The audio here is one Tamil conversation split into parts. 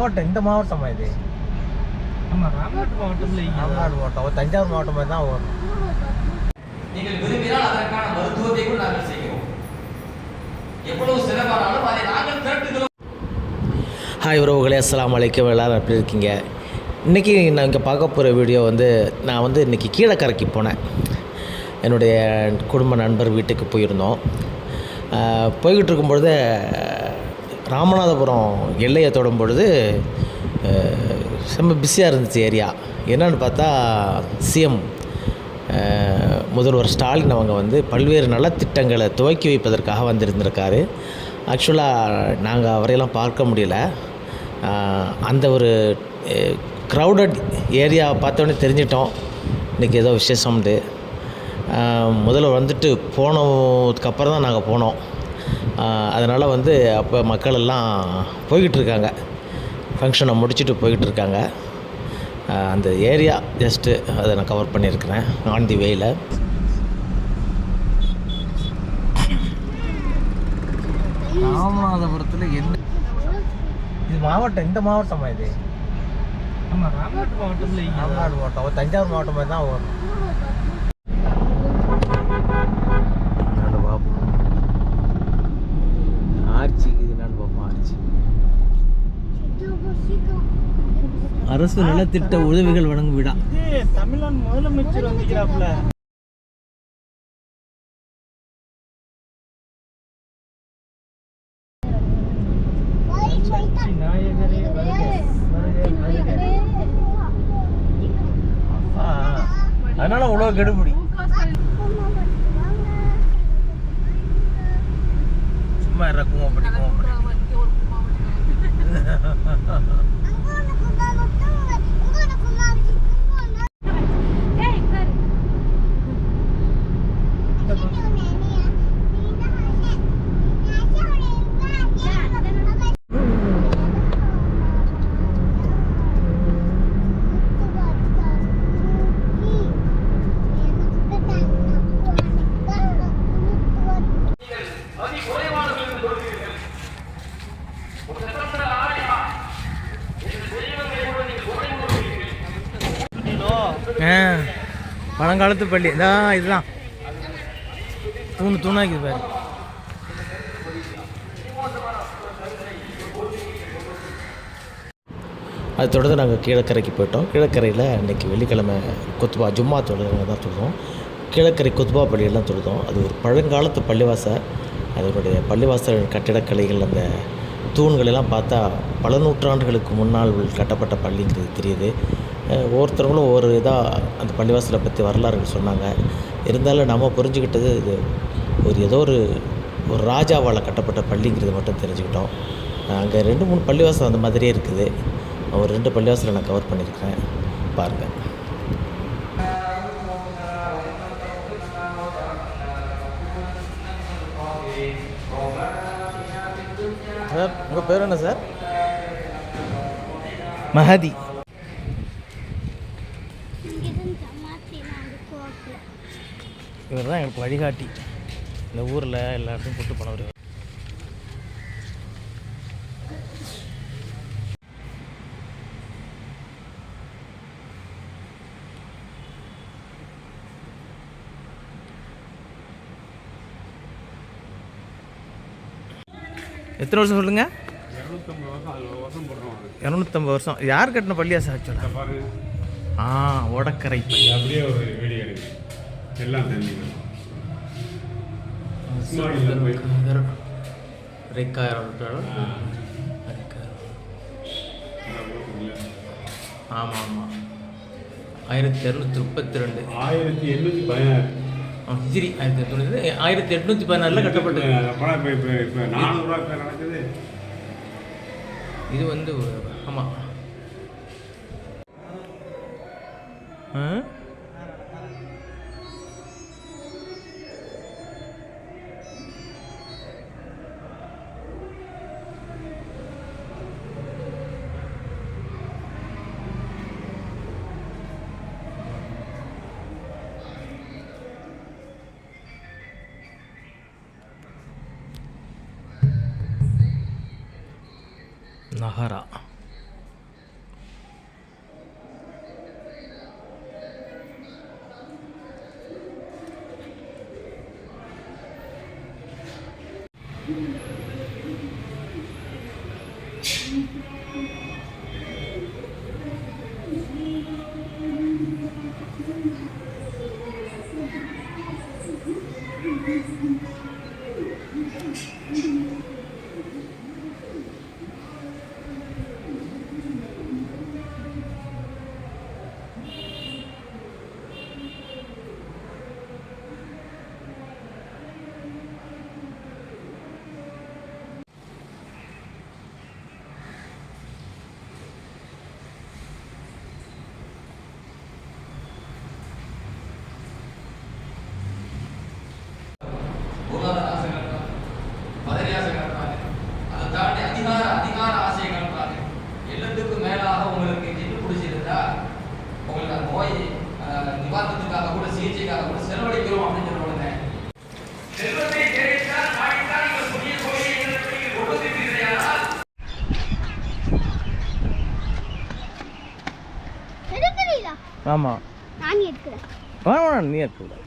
மாவட்டம் இந்த மாவட்டமா இது? ஆமாம் ராமநாட்டு மாவட்டத்தில் தமிழ்நாடு மாவட்டம் தஞ்சாவூர் மாவட்டம் மாதிரி தான் வரும். நீங்கள் விரும்பினால் அதற்கான மருத்துவத்தை கூட நாங்கள் செய்கிறோம். எவ்வளவு சிறப்பானாலும் அதை நாங்கள் திரட்டுகிறோம் ஹாய் உறவுகளே அஸ்ஸலாமு அலைக்கும். எல்லோரும் எப்படி இருக்கீங்க? இன்றைக்கி நான் இங்கே பார்க்க போகிற வீடியோ வந்து நான் வந்து இன்றைக்கி கீழக்கரைக்கு போனேன். என்னுடைய குடும்ப நண்பர் வீட்டுக்கு போயிருந்தோம். போய்கிட்டு இருக்கும்பொழுது ராமநாதபுரம் எல்லையை தொடும் பொழுது ரொம்ப பிஸியாக இருந்துச்சு ஏரியா என்னன்னு பார்த்தா சிஎம் முதல்வர் ஸ்டாலின் அவங்க வந்து பல்வேறு நலத்திட்டங்களை துவக்கி வைப்பதற்காக வந்திருந்திருக்காரு. ஆக்சுவலாக நாங்கள் அவரையெல்லாம் பார்க்க முடியல. அந்த ஒரு க்ரௌடட் ஏரியா பார்த்தோன்னே தெரிஞ்சிட்டோம். இன்றைக்கி ஏதோ விசேஷம்ண்டு ஆஹ் முதல்ல வந்துட்டு போனதுக்கப்புறம் தான் நாங்கள் போனோம். அதனால் வந்து அப்போ மக்கள் எல்லாம் போய்கிட்டு இருக்காங்க ஃபங்க்ஷனை முடிச்சுட்டு போய்கிட்டு இருக்காங்க அந்த ஏரியா ஜஸ்ட்டு அதை நான் கவர் பண்ணியிருக்கிறேன். ஆன் தி வேயில் ராமநாதபுரத்தில் என்ன? இது மாவட்டம் இந்த மாவட்டமா இது? ஆமாம் ராமநாட்டு மாவட்டத்தில் தமிழ்நாடு மாவட்டம். தஞ்சாவூர் மாவட்டம் மாதிரி தான் வரும் என்னன்னு பார்ப்போம் ஆர்ச்சி இது என்னன்னு பார்ப்போம் ஆர்ச்சி அரசு நலத்திட்ட உதவிகள் வழங்கும் விழா. தமிழ்நாடு முதலமைச்சர் ஆ, அதனால இவ்வளோ கெடுபிடி. சும்மா இறக்குவோம் அப்படி அப்படி பழங்காலத்து பள்ளி. இதான் இதுதான். தூணு தூணாக்குது பாரு. அது தொடர்ந்து நாங்கள் கீழக்கரைக்கு போயிட்டோம். கீழக்கரையில் இன்றைக்கி வெள்ளிக்கிழமை குத்துபா ஜும்மா தொழுகை தான் தொழுதோம். கீழக்கரை குத்துபா பள்ளியெல்லாம் தொழுதோம். அது ஒரு பழங்காலத்து பள்ளிவாசல். அதனுடைய பள்ளிவாசல் கட்டிடக்கலைகள் அந்த தூண்களெல்லாம் பார்த்தா பல நூற்றாண்டுகளுக்கு முன்னால் கட்டப்பட்ட பள்ளிங்கிறது தெரியுது. ஒவ்வொருத்தவங்களும் ஒவ்வொரு இதாக அந்த பள்ளிவாசலை பற்றி வரலாறுகள் சொன்னாங்க. இருந்தாலும் நம்ம புரிஞ்சுக்கிட்டது இது ஒரு ஏதோ ஒரு ஒரு ராஜாவால் கட்டப்பட்ட பள்ளிங்கிறது மட்டும் தெரிஞ்சுக்கிட்டோம். அங்கே ரெண்டு மூணு பள்ளிவாசல் அந்த மாதிரியே இருக்குது. ஒரு ரெண்டு பள்ளிவாசலை நான் கவர் பண்ணியிருக்கிறேன் பாருங்கள் சார் உங்கள் பேர் என்ன சார்? மஹதி. இவர் தான் எங்களுக்கு வழிகாட்டி. இந்த ஊரில் எல்லா இடத்தையும் கூட்டு போனவர் எத்தனை வருஷம் சொல்லுங்க? இரநூத்தம்பது வருஷம். யார் கட்டின பள்ளியா சார் ஆக்சுவலாக ஆ? ஓடக்கரை. பள்ளி அப்படியே ஒரு எல்லாம் ஆமாம் ஆமாம் ஆயிரத்தி இரநூத்தி முப்பத்தி ரெண்டு ஆயிரத்தி எண்ணூற்றி பதினாறு. ஹிஜ்ரி ஆயிரத்தி எட்நூத்தி ஆயிரத்தி எட்நூற்றி பதினாறில் கட்டப்பட்டது. நடக்குது. இது வந்து ஆமாம் 那覇 ஆமாம் நான் எடுக்கிறேன் வேணாம் நீ எடுத்துக்கூட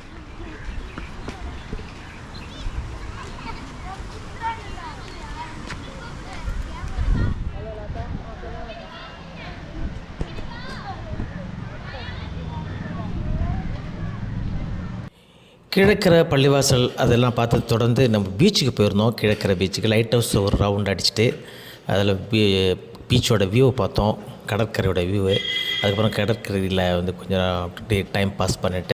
கிழக்கரை பள்ளிவாசல் அதெல்லாம் பார்த்து தொடர்ந்து நம்ம பீச்சுக்கு போயிருந்தோம். கிழக்கரை பீச்சுக்கு லைட் ஹவுஸ் ஒரு ரவுண்ட் அடிச்சுட்டு அதில் பீ பீச்சோட வியூ பார்த்தோம். கடற்கரையோட வியூவு அதுக்கப்புறம் கடற்கரையில் வந்து கொஞ்சம் அப்படியே டைம் பாஸ் பண்ணிட்டு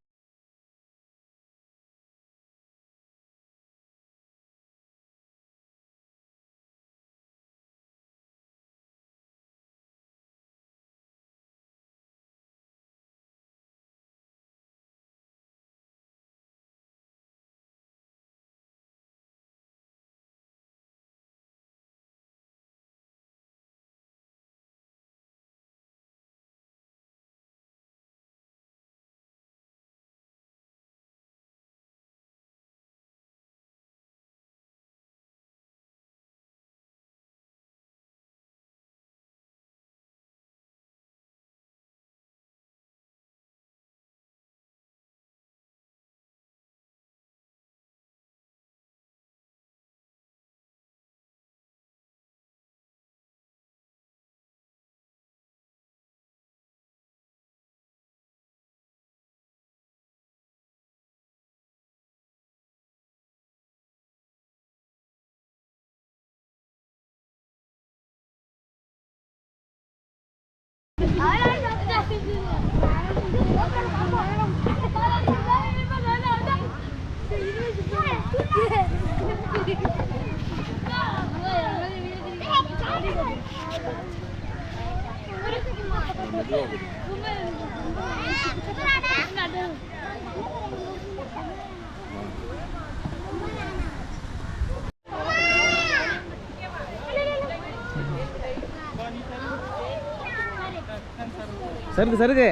சருக்கு சருக்கு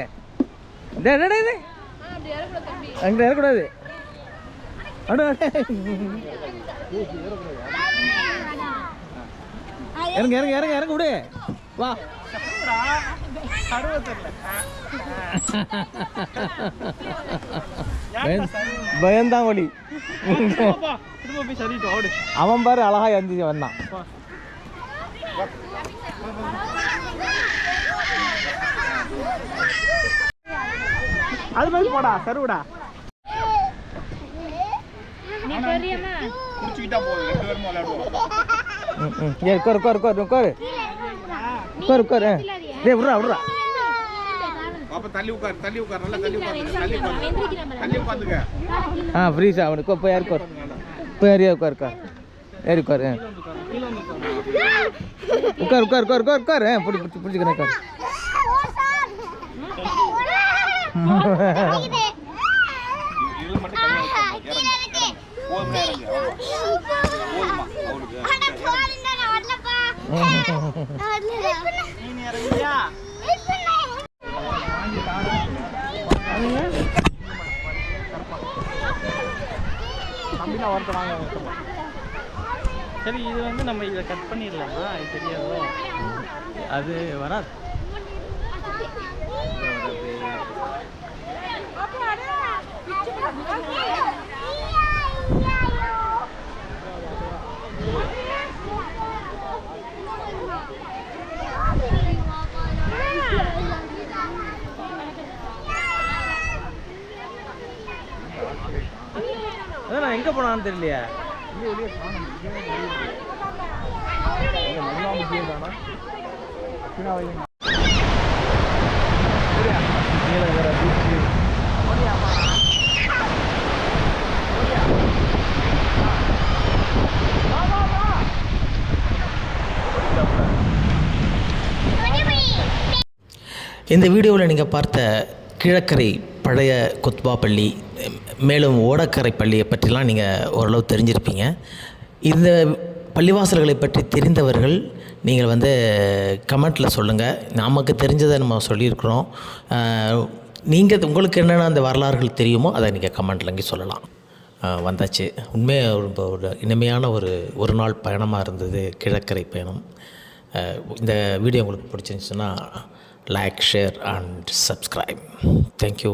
டே டே, டே, டே. அங்கே ஏறக்கூடாது அட அடு. இறங்க இறங்க இறங்க இறங்க விடு வா பயந்- பயந்தான் ஒளி அவன் பாரு அழகா எந்திரிச்சு வந்தான். அது மாதிரி போடா சருவுடா. குடிச்சுக்கிட்டா போதும் ரெண்டு பேரும் விளையாடுவோம். ம், ம். ஏ உட்காரு உட்காரு உட்காரு உட்காரு உட்காரு உட்காரு டேய் விட்றா விட்றா. பாப்பா தள்ளி உட்காரு தள்ளி உட்காரு நல்லா தள்ளி உட்காரு தள்ளி உட்காரு. தள்ளி உட்காந்துக்க. ஆ ஃப்ரீஸா அவனுக்கு போய் ஏறி உட்காரு போய் ஏறி உட்காரு உட்காரு. ஏறி உட்காரு. உட்காரு உட்காரு உட்காரு உட்காரு. உட்காரு பிடி பிடிச்சி பிடிச்சிக்கிறேன் உட்காரு போதுமா அவளுக்கு தம்பிலாம் ஒருத்த வாங்க சரி இது வந்து நம்ம இதை கட் பண்ணிடலாமா? இது தெரியாதோ? அது வராது. அதான் நான் எங்கே போனான்னு தெரியலையே. பீச்சு இந்த வீடியோவில் நீங்கள் பார்த்த கிழக்கரை பழைய கொத்பா பள்ளி மேலும் ஓடக்கரை பள்ளியை பற்றிலாம் நீங்கள் ஓரளவு தெரிஞ்சிருப்பீங்க. இந்த பள்ளிவாசல்களை பற்றி தெரிந்தவர்கள் நீங்கள் வந்து கமெண்ட்டில் சொல்லுங்கள் நமக்கு தெரிஞ்சதை நம்ம சொல்லியிருக்கிறோம். நீங்கள் உங்களுக்கு என்னென்ன அந்த வரலாறுகள் தெரியுமோ அதை நீங்கள் கமெண்ட்டில் இங்கே சொல்லலாம். வந்தாச்சு. உண்மையாக ரொம்ப ஒரு இனிமையான ஒரு ஒரு நாள் பயணமாக இருந்தது கிழக்கரை பயணம். இந்த வீடியோ உங்களுக்கு பிடிச்சிருந்துச்சுன்னா like share and subscribe thank you